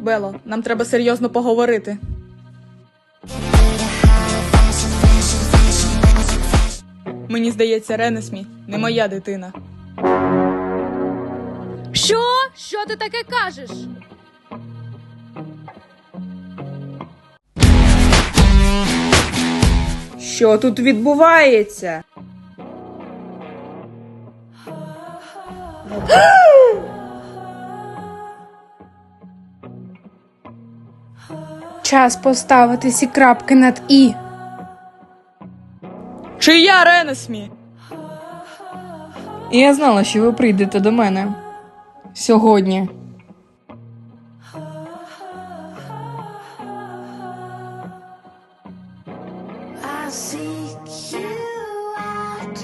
Бело, нам треба серйозно поговорити. Мені здається, Ренесмі не моя дитина. Що? Що ти таке кажеш? Що тут відбувається? Час поставити всі крапки над і. Чи я Ренесмі? І я знала, що ви прийдете до мене сьогодні. I seek you out,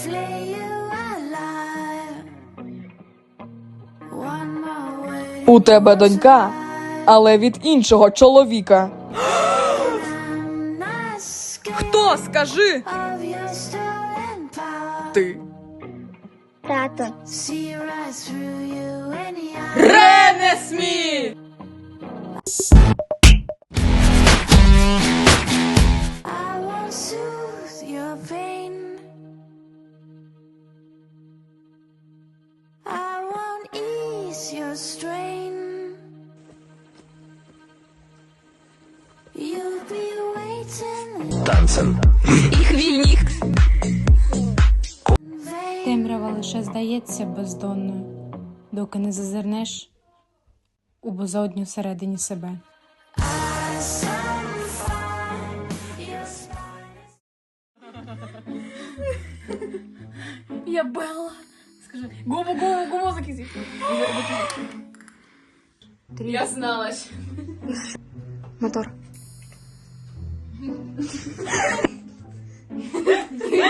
flay you alive. One more way У тебе донька, але від іншого чоловіка. Хто скажи? Ти. I won't ease your strain. You'll be waiting. Темрява лише здається бездонною, доки не зазирнеш у безодню всередині себе. Я Белла. Скажи, гуму, гуму, гуму закизи. Я зналась. Мотор. you